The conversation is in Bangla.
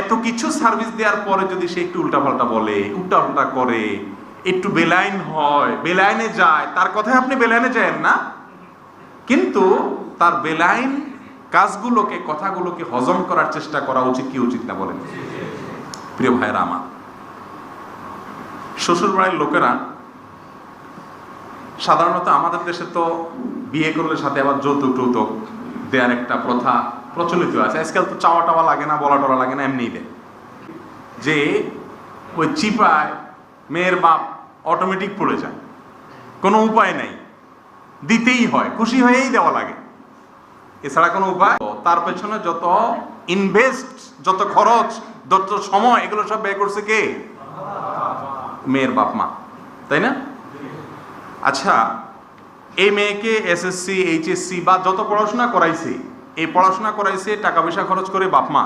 এত কিছু সার্ভিস দেওয়ার পরে যদি সে একটু উল্টাপাল্টা বলে, উল্টাপাল্টা করে, একটু বেলাইন হয়, বেলাইনে যায়, তার কথায় আপনি বেলাইনে যায়েন না। কিন্তু তার বেলাইন কাজগুলোকে, কথাগুলোকে হজম করার চেষ্টা করা উচিত কি উচিত না বলেন? প্রিয় ভাইয়েরা আমার শ্বশুর বাড়ির লোকেরা সাধারণত আমাদের দেশে তো বিয়ে করলে সাথে আবার যৌতুক টৌতুক দেওয়ার একটা প্রথা প্রচলিত আছে। আজকাল তো চাওয়া টাওয়া লাগে না বলা টলা লাগে না, এমনিই দেয়। যে ওই চিপায় মেয়ের বাপ অটোমেটিক পড়ে যায়। কোনো উপায় নেই। দিতেই হয়, খুশি হয়েই দেওয়া লাগে। এছাড়া কোনো উপায় তার পেছনে যত ইনভেস্ট যত খরচ, যত সময়, এগুলো সব ব্যয় করছে কে? মেয়ের বাপ, মা। তাই না? আচ্ছা এই মেয়েকে এসএসসি এইচএসসি বা যত পড়াশোনা করাইছে এই পড়াশোনা করাইছে টাকা পয়সা খরচ করে বাপ মা।